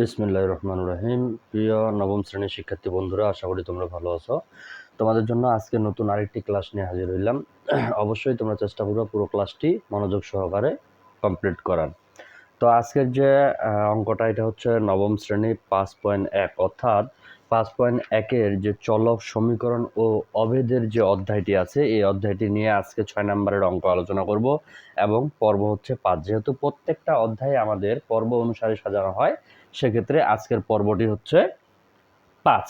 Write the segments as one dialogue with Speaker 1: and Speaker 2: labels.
Speaker 1: বিসমিল্লাহ রহমান রহিম প্রিয় নবম শ্রেণির শিক্ষার্থী বন্ধুরা, আশা করি তোমরা ভালো আছো। তোমাদের জন্য আজকে নতুন আরেকটি ক্লাস নিয়ে হাজির হইলাম। অবশ্যই তোমরা চেষ্টা করবে পুরো ক্লাসটি মনোযোগ সহকারে কমপ্লিট করার। তো আজকের যে অঙ্কটা, এটা হচ্ছে নবম শ্রেণি পাঁচ পয়েন্ট এক। অর্থাৎ পাঁচ পয়েন্ট একের যে চলক সমীকরণ ও অভেদের যে অধ্যায়টি আছে, এই অধ্যায়টি নিয়ে আজকে ছয় নম্বরের অঙ্ক আলোচনা করব এবং পর্ব হচ্ছে পাঁচ। যেহেতু প্রত্যেকটা অধ্যায়ে আমাদের পর্ব অনুসারে সাজানো হয় সেক্ষেত্রে আজকের পর্বটি হচ্ছে পাঁচ।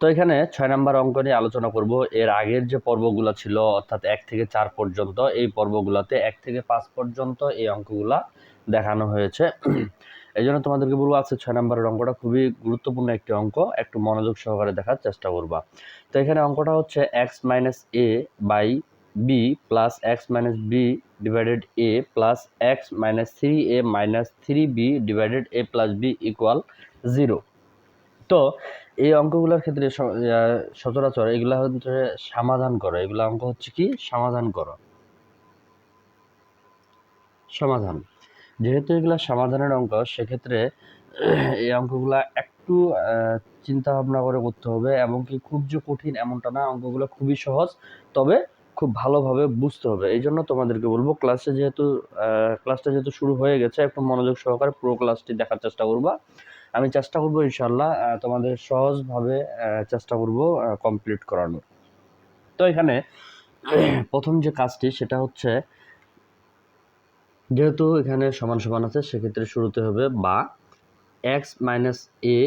Speaker 1: তো এখানে ছয় নম্বর অঙ্ক নিয়ে আলোচনা করব। এর আগের যে পর্বগুলো ছিল, অর্থাৎ এক থেকে চার পর্যন্ত, এই পর্বগুলোতে এক থেকে পাঁচ পর্যন্ত এই অঙ্কগুলা দেখানো হয়েছে। এই জন্য তোমাদেরকে বলব, আজকে ছয় নম্বরের অঙ্কটা খুবই গুরুত্বপূর্ণ একটি অঙ্ক। একটু মনোযোগ সহকারে দেখার চেষ্টা করবা। তো এখানে অঙ্কটা হচ্ছে X minus A by B plus X minus B divided A plus X minus three A minus three B divided A plus B equal zero তো এই অঙ্কগুলোর ক্ষেত্রে সচরাচর এগুলা হচ্ছে সমাধান করো। এগুলো অঙ্ক হচ্ছে কি? সমাধান করো। সমাধান। যেহেতু এগুলা সমাধানের অঙ্ক, সেক্ষেত্রে এই অঙ্কগুলা একটু চিন্তা ভাবনা করে করতে হবে এবং কি খুব যে কঠিন এমনটা না, অঙ্কগুলো খুবই সহজ। তবে খুব ভালোভাবে বুঝতে হবে। এই জন্য তোমাদেরকে বলব ক্লাসে যেহেতু ক্লাসটা যেহেতু শুরু হয়ে গেছে, একটু মনোযোগ সহকারে পুরো ক্লাসটি দেখার চেষ্টা করবা। আমি চেষ্টা করব ইনশাল্লাহ তোমাদের সহজভাবে চেষ্টা করব কমপ্লিট করানোর। তো এখানে প্রথম যে কাজটি, সেটা হচ্ছে যেহেতু এখানে সমান সমান আছে, সেক্ষেত্রে শুরুতে হবে বা X minus A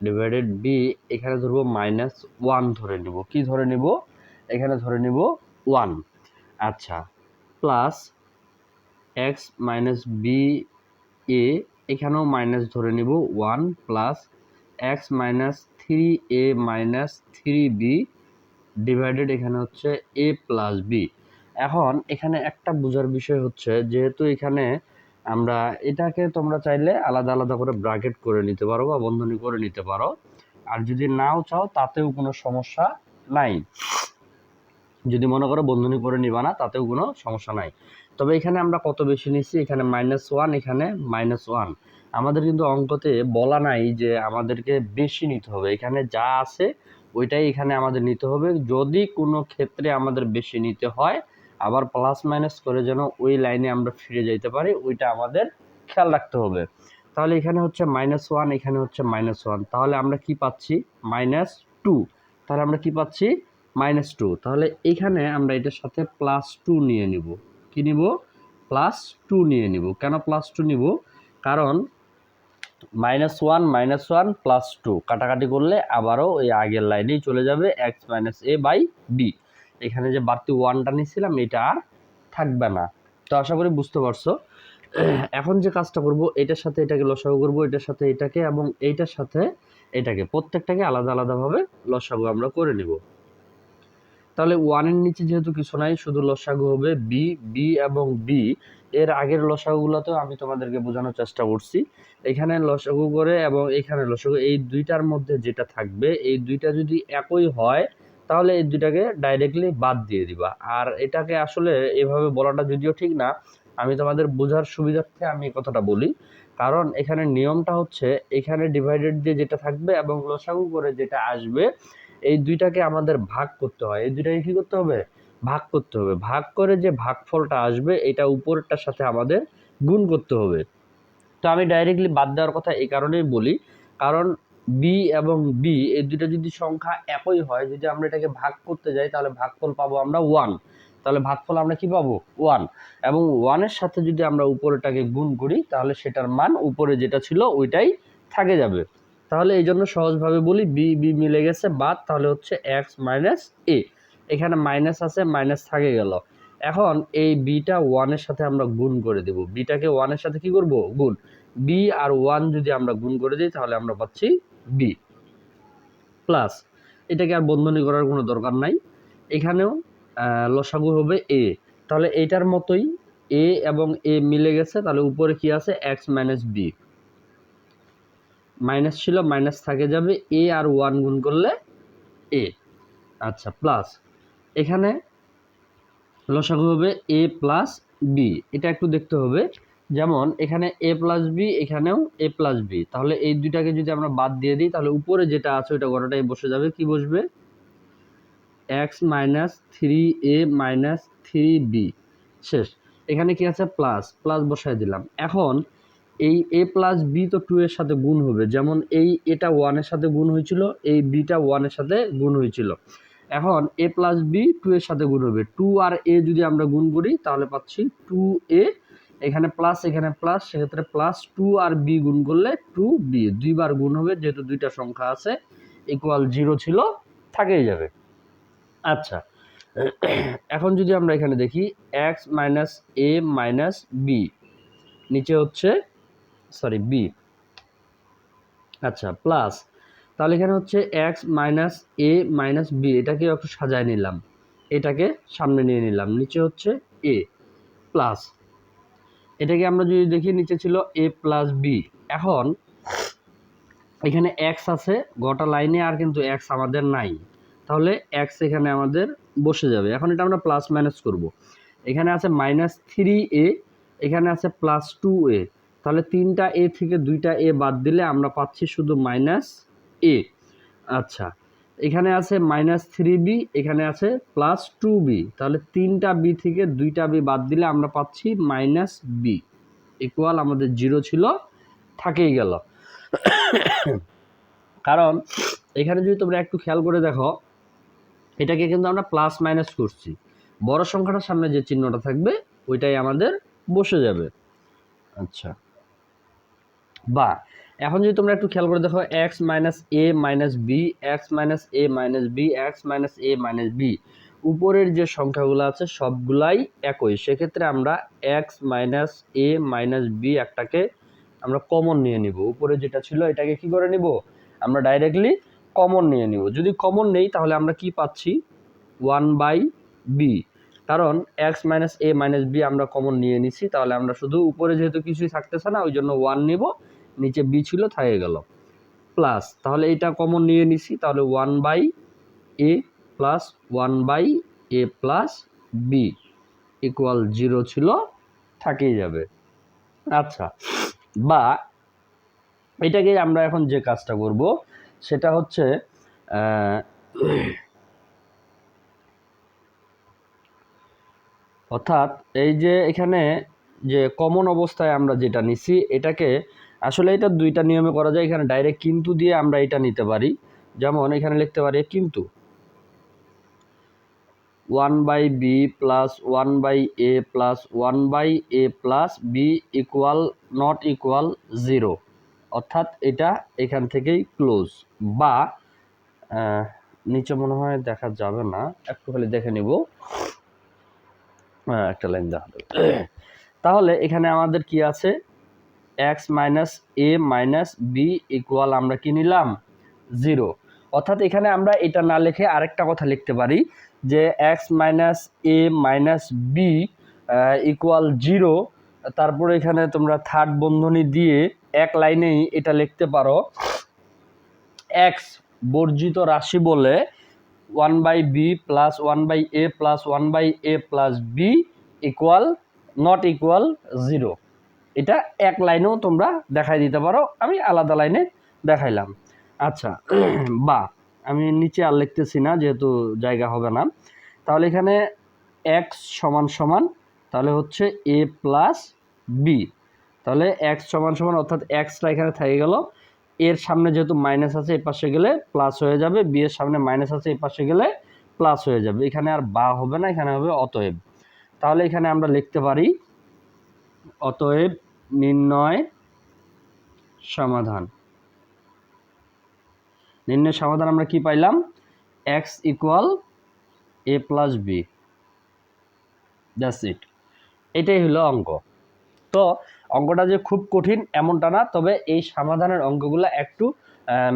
Speaker 1: divided B এখানে ধরবো মাইনাস ওয়ান ধরে নিব। কি ধরে নিব? এখানে ধরে নিব ওয়ান। আচ্ছা plus X minus B A, এখানেও মাইনাস ধরে নিব one, plus X minus three A minus three B divided এখানে হচ্ছে এ প্লাস বি। এখন এখানে একটা বোঝার বিষয় হচ্ছে, যেহেতু এখানে আমরা এটাকে তোমরা চাইলে আলাদা আলাদা করে ব্র্যাকেট করে নিতে পারো বা বন্ধনী করে নিতে পারো। আর যদি নাও চাও, তাতেও কোনো সমস্যা নাই। যদি মনে করো বন্ধনী করে নিবা না, তাতেও কোনো সমস্যা নাই। তবে এখানে আমরা কত বেশি নিচ্ছি এখানে মাইনাস ওয়ান এখানে মাইনাস ওয়ান আমাদের কিন্তু অঙ্কতে বলা নাই যে আমাদেরকে বেশি নিতে হবে। এখানে যা আছে, ওইটাই এখানে আমাদের নিতে হবে। যদি কোনো ক্ষেত্রে আমাদের বেশি নিতে হয়, আবার প্লাস মাইনাস করে যেন ওই লাইনে আমরা ফিরে যাইতে পারি, ওইটা আমাদের খেয়াল রাখতে হবে। তাহলে এখানে হচ্ছে মাইনাস ওয়ান এখানে হচ্ছে মাইনাস ওয়ান তাহলে আমরা কি পাচ্ছি? মাইনাস টু তাহলে আমরা কি পাচ্ছি? মাইনাস টু তাহলে এখানে আমরা এটার সাথে প্লাস টু নিয়ে নিব। কি নিব? প্লাস টু নিয়ে নিব। কেন প্লাস টু নিব? কারণ minus one minus one plus two কাটাকাটি করলে আবারও ওই আগের লাইনেই চলে যাবে X minus A by B এখানে যে বাড়তি ওয়ানটা নিয়েছিলাম, এটা আর থাকবে না। তো আশা করি বুঝতে পারছ। এখন যে কাজটা করব, এটার সাথে এটাকে লসাগু করব, এটার সাথে এটাকে এবং এইটার সাথে এটাকে। প্রত্যেকটাকে আলাদা আলাদাভাবে লসাগু আমরা করে নিব। তাহলে ওয়ানের নিচে যেহেতু কিছু নাই, শুধু লসাগু হবে বি বি এবং বি এর আগের লসাগুগুলোতেও আমি তোমাদেরকে বোঝানোর চেষ্টা করছি। এখানে লসাগু করে এবং এখানে লসাগু, এই দুইটার মধ্যে যেটা থাকবে, এই দুইটা যদি একই হয়, তাহলে এই দুইটাকে ডাইরেক্টলি বাদ দিয়ে দিবা। আর এটাকে আসলে এভাবে বলাটা যদিও ঠিক না, আমি তোমাদের বোঝার সুবিধার্থে আমি কথাটা বলি। কারণ এখানে নিয়মটা হচ্ছে, এখানে ডিভাইডেড দিয়ে যেটা থাকবে এবং লসাগু করে যেটা আসবে এই দুইটাকে আমাদের ভাগ করতে হয়। এই দুইটাকে কি করতে হবে? ভাগ করতে হবে। ভাগ করে যে ভাগফলটা আসবে, এটা উপরেরটার সাথে আমাদের গুণ করতে হবে। তো আমি ডাইরেক্টলি বাদ দেওয়ার কথা এই কারণেই বলি। কারণ বি এবং বি এই দুইটা যদি সংখ্যা একই হয়, যদি আমরা এটাকে ভাগ করতে যাই, তাহলে ভাগফল পাবো আমরা ওয়ান তাহলে ভাগফল আমরা কি পাবো? ওয়ান এবং ওয়ানের সাথে যদি আমরা উপরেটাকে গুণ করি, তাহলে সেটার মান উপরে যেটা ছিল, ওইটাই থাকে যাবে। তাহলে এই জন্য সহজভাবে বলি বি বি মিলে গেছে বাদ, তাহলে হচ্ছে এক্স মাইনাস এ এখানে মাইনাস আছে মাইনাস থাকে গেল। এখন এই বিটা ওয়ানের সাথে আমরা গুণ করে দেব। বিটাকে ওয়ানের সাথে কি করব? গুণ। বি আর ওয়ান যদি আমরা গুণ করে দিই, তাহলে আমরা পাচ্ছি বি প্লাস এটাকে আর বন্ধনী করার কোনো দরকার নাই। এখানেও লসাগু হবে এ তাহলে এটার মতোই এ এবং এ মিলে গেছে, তাহলে উপরে কি আছে? এক্স মাইনাস বি মাইনাস ছিল, মাইনাস থাকে যাবে এ আর ওয়ান গুণ করলে এ আচ্ছা প্লাস এখানে লসাগু হবে এ প্লাস বি এটা একটু দেখতে হবে। যেমন, এখানে এ প্লাস বি এখানেও এ প্লাস বি তাহলে এই দুইটাকে যদি আমরা বাদ দিয়ে দিই, তাহলে উপরে যেটা আছে, ওইটা গোটাটাই বসে যাবে। কি বসবে? X minus three A minus three B শেষ। এখানে কি আছে? প্লাস প্লাস বসায় দিলাম। এখন এই এ প্লাস বি তো টু এর সাথে গুণ হবে। যেমন এই এটা ওয়ানের সাথে গুণ হয়েছিল, এই বিটা ওয়ানের সাথে গুণ হয়েছিল। এখন এ প্লাস বি টু এর সাথে গুণ হবে। টু আর এ যদি আমরা গুণ করি, তাহলে পাচ্ছি টু এ এখানে প্লাস এখানে প্লাস সেক্ষেত্রে প্লাস টু আর বি গুণ করলে টু বি দুইবার গুণ হবে, যেহেতু দুইটা সংখ্যা আছে ইকুয়াল জিরো ছিল, থাকেই যাবে। আচ্ছা এখন যদি আমরা এখানে দেখি X minus A minus B নিচে হচ্ছে সরি বি আচ্ছা প্লাস তাহলে এখানে হচ্ছে X minus A minus B এটাকে একটু সাজায় নিলাম। এটাকে সামনে নিয়ে নিলাম, নিচে হচ্ছে এ প্লাস এটাকে আমরা যদি দেখি, নিচে ছিল এ প্লাস বি এখন এখানে এক্স আছে, গোটা লাইনে আর কিন্তু এক্স আমাদের নাই। তাহলে এক্স এখানে আমাদের বসে যাবে। এখন এটা আমরা প্লাস মাইনাস করব। এখানে আছে মাইনাস থ্রি এ এখানে আছে প্লাস টু এ তাহলে তিনটা এ থেকে দুইটা এ বাদ দিলে আমরা পাচ্ছি শুধু মাইনাস এ আচ্ছা এখানে আছে মাইনাস থ্রি বি এখানে আছে প্লাস টু বি তাহলে তিনটা বি থেকে দুইটা বি বাদ দিলে আমরা পাচ্ছি মাইনাস বি ইকুয়াল আমাদের জিরো ছিল, থাকেই গেল। কারণ এখানে যদি তোমরা একটু খেয়াল করে দেখো, এটাকে কিন্তু আমরা প্লাস মাইনাস করছি। বড় সংখ্যাটার সামনে যে চিহ্নটা থাকবে, ওইটাই আমাদের বসে যাবে। আচ্ছা। বা এখন যদি তোমরা একটু খেয়াল করে দেখো X minus A minus B X minus A minus B X minus A minus B উপরের যে সংখ্যাগুলো আছে সবগুলাই একই। সেক্ষেত্রে আমরা X minus A minus B একটাকে আমরা কমন নিয়ে নিব। উপরে যেটা ছিল এটাকে কি করে নিব? আমরা ডাইরেক্টলি কমন নিয়ে নিব। যদি কমন নেই তাহলে আমরা কি পাচ্ছি? ওয়ান বাই বি কারণ X minus A minus B আমরা কমন নিয়ে নিছি, তাহলে আমরা শুধু উপরে যেহেতু কিছুই থাকতেছে না, ওই জন্য ওয়ান নিব, নিচে বি ছিল, থাকে গেল। প্লাস তাহলে এটা কমন নিয়ে নিছি, তাহলে one by A plus one by A plus B equal zero ছিল, থাকেই যাবে। আচ্ছা বা এটাকে আমরা এখন যে কাজটা করব, সেটা হচ্ছে অর্থাৎ এই যে এখানে যে কমন অবস্থায় আমরা যেটা নিছি, এটাকে আসলে এটা দুইটা নিয়মে করা যায়। এখানে ডাইরেক্ট কিন্তু দিয়ে আমরা এটা নিতে পারি। যেমন এখানে লিখতে পারি কিন্তু। One by B plus one by A plus one by A plus B equal not equal zero অর্থাৎ এটা এখান থেকেই ক্লোজ বা নিচে মনে হয় দেখা যাবে না। একটু খালি দেখে নিব। হ্যাঁ, একটা লাইন দেখা যাবে তাহলে এখানে আমাদের কি আছে? X minus A minus B equal আমরা কি নিলাম? জিরো অর্থাৎ এখানে আমরা এটা না লিখে আরেকটা কথা লিখতে পারি যে X minus A minus B equal zero তারপরে এখানে তোমরা থার্ড বন্ধনী দিয়ে এক লাইনেই এটা লিখতে পারো। এক্স বর্জিত রাশি বলে one by B plus one by A plus one by A plus B equal not equal zero এটা এক লাইনেও তোমরা দেখাই দিতে পারো। আমি আলাদা লাইনে দেখাইলাম। আচ্ছা বা, আমি নিচে আর লিখতেছি না যেহেতু জায়গা হবে না। তাহলে এখানে এক্স সমান সমান, তাহলে হচ্ছে এ প্লাস বি তাহলে এক্স সমান সমান অর্থাৎ এক্সটা এখানে থেকে গেল। এর সামনে যেহেতু মাইনাস আছে এই পাশে গেলে প্লাস হয়ে যাবে। বি এর সামনে মাইনাস আছে এই পাশে গেলে প্লাস হয়ে যাবে। এখানে আর বা হবে না, এখানে হবে অতএব। তাহলে এখানে আমরা লিখতে পারি, অতএব নির্ণয় সমাধান। নির্ণয় সমাধান আমরা কি পাইলাম? X equal A plus B that's it এটাই হলো অঙ্ক। তো অঙ্কটা যে খুব কঠিন এমনটা না, তবে এই সমাধানের অঙ্কগুলো একটু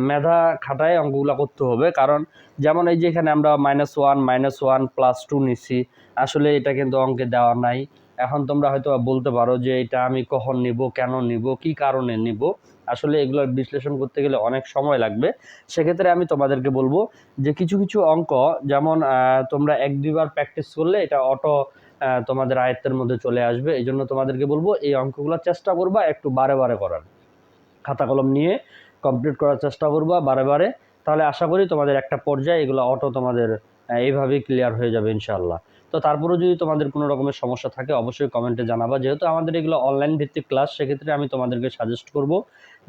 Speaker 1: মেধা খাটায় অঙ্কগুলো করতে হবে। কারণ যেমন এই যে এখানে আমরা minus one minus one plus two নিচ্ছি, আসলে এটা কিন্তু অঙ্কে দেওয়া নাই। এখন তোমরা হয়তো বলতে পারো যে এটা আমি কখন নিব, কেন নিব, কি কারণে নিব। আসলে এগুলোর বিশ্লেষণ করতে গেলে অনেক সময় লাগবে। সেক্ষেত্রে আমি তোমাদেরকে বলব যে কিছু কিছু অঙ্ক, যেমন তোমরা এক দুইবার প্র্যাকটিস করলে এটা অটো তোমাদের আয়ত্তের মধ্যে চলে আসবে। এই জন্য তোমাদেরকে বলব, এই অঙ্কগুলো চেষ্টা করবা একটু বারে বারে করার। খাতা কলম নিয়ে কমপ্লিট করার চেষ্টা করবা বারে বারে। তাহলে আশা করি তোমাদের একটা পর্যায়ে এগুলো অটো তোমাদের এইভাবেই ক্লিয়ার হয়ে যাবে ইনশাআল্লাহ। তো তারপরেও যদি তোমাদের কোনো রকমের সমস্যা থাকে, অবশ্যই কমেন্টে জানাবা। যেহেতু আমাদের এগুলো অনলাইন ভিত্তিক ক্লাস সেক্ষেত্রে আমি তোমাদেরকে সাজেস্ট করব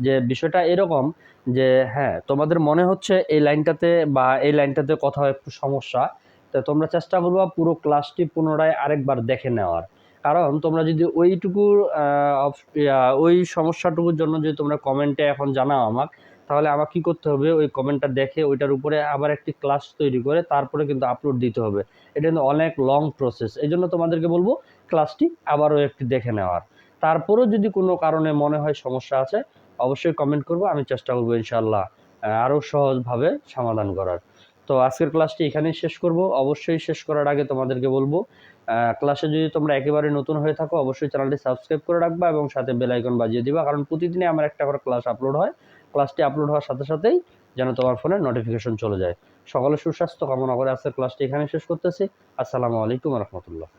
Speaker 1: যে বিষয়টা এরকম যে হ্যাঁ তোমাদের মনে হচ্ছে এই লাইনটাতে বা এই লাইনটাতে কোথাও একটু সমস্যা তো তোমরা চেষ্টা করবা পুরো ক্লাসটি পুনরায় আরেকবার দেখে নেওয়ার। কারণ তোমরা যদি ওইটুকু ওই সমস্যাটুকুর জন্য যদি তোমরা কমেন্টে এখন জানাও আমাকে, তাহলে আমার কি করতে হবে? ওই কমেন্টটা দেখে ওইটার উপরে আবার একটি ক্লাস তৈরি করে তারপরে কিন্তু আপলোড দিতে হবে। এটা কিন্তু অনেক লং প্রসেস এই জন্য তোমাদেরকে বলব ক্লাসটি আবারও একটি দেখে নেওয়ার। তারপরেও যদি কোনো কারণে মনে হয় সমস্যা আছে, অবশ্যই কমেন্ট করব। আমি চেষ্টা করব ইনশাল্লাহ আরও সহজভাবে সমাধান করার। তো আজকের ক্লাসটি এখানেই শেষ করব। অবশ্যই শেষ করার আগে তোমাদেরকে বলব ক্লাসে যদি তোমরা একেবারে নতুন হয়ে থাকো, অবশ্যই চ্যানেলটি সাবস্ক্রাইব করে রাখবা এবং সাথে বেল আইকন বাজিয়ে দিবা, কারণ প্রতিদিনই আমার একটা করে ক্লাস আপলোড হয়। ক্লাসটি আপলোড হওয়ার সাথে সাথেই যেন তোমার ফোনে নোটিফিকেশন চলে যায়। সকলে সুস্বাস্থ্য কামনা করে আজকের ক্লাসটি এখানে শেষ করতেছি। আসসালামু আলাইকুম রহমতুল্লাহ।